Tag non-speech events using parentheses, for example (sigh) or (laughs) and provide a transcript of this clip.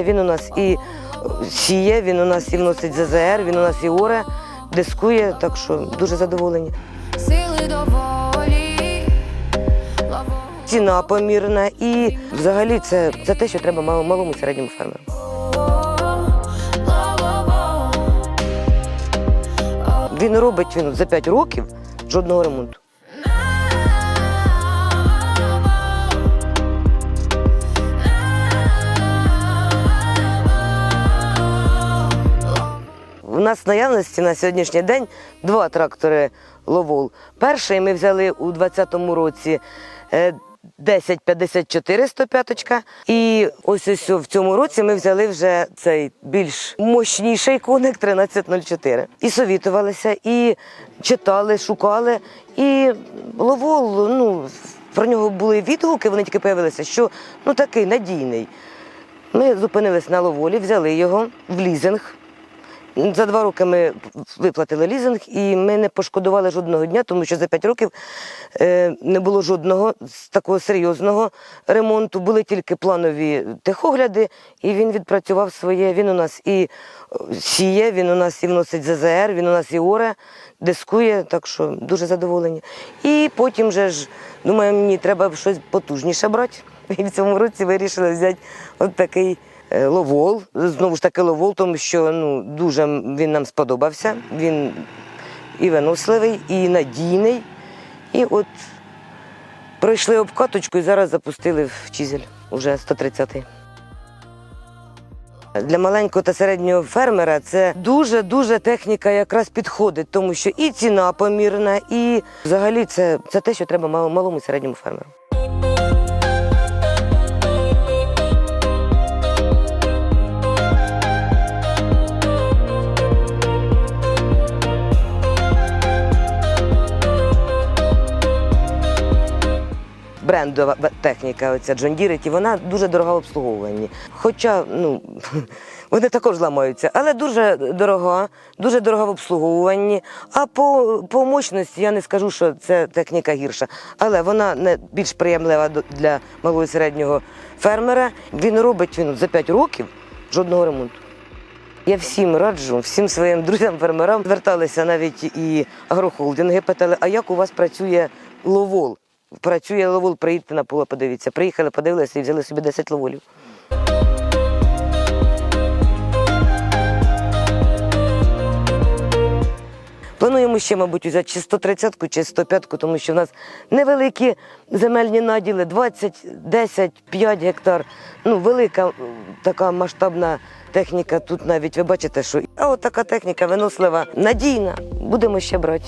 Він у нас і сіє, він у нас і вносить ЗЗР, він у нас і оре, дискує, так що дуже задоволені. Сили доволі, Ціна помірна і взагалі це, це те, що треба малому і середньому фермеру. Він робить він за 5 років жодного ремонту. У нас в наявності на сьогоднішній день два трактори Ловол. Перший ми взяли у 2020 році е, 1054 105 і ось ось в цьому році ми взяли вже цей більш мощніший коник 1304. І совітувалися, і читали, шукали. І Ловол, ну про нього були відгуки, вони тільки появилися, що ну такий надійний. Ми зупинились на Ловолі, взяли його в лізинг. За два роки ми виплатили лізинг, і ми не пошкодували жодного дня, тому що за п'ять років е, не було жодного з такого серйозного ремонту. Були тільки планові техогляди, і він відпрацював своє. Він у нас і е, сіє, він у нас і вносить ЗЗР, він у нас і оре, дискує, так що дуже задоволені. І потім же ж думаємо, мені треба щось потужніше брати. І в цьому році вирішили взяти от такий. Е, Ловол, знову ж таки ловол, тому що ну, дуже він нам сподобався. Він і виносливий, і надійний. І от пройшли обкаточку і зараз запустили в Чізель уже 130-й. Для маленького та середнього фермера це дуже-дуже техніка якраз підходить, тому що і ціна помірна, і взагалі це, це те, що треба малому і середньому фермеру. Брендова техніка, оця Deere, вона дуже дорога в обслуговуванні. Хоча ну, (laughs) вони також ламаються, але дуже дорога, дуже дорога в обслуговуванні. А по, по мощності я не скажу, що це техніка гірша, але вона не більш приємлива для малого і середнього фермера. Він робить він за 5 років жодного ремонту. Я всім раджу, всім своїм друзям-фермерам зверталися навіть і агрохолдинги, питали, а як у вас працює ловол? Працює ловол, приїдьте на поле, подивіться. Приїхали, подивилися і взяли собі 10 ловолів. Плануємо ще, мабуть, взяти чи 130-ку, чи 105-ку, тому що в нас невеликі земельні наділи, 20, 10, 5 гектар. Ну, велика така масштабна техніка. Тут навіть ви бачите, що а от така техніка винослива, надійна. Будемо ще брати.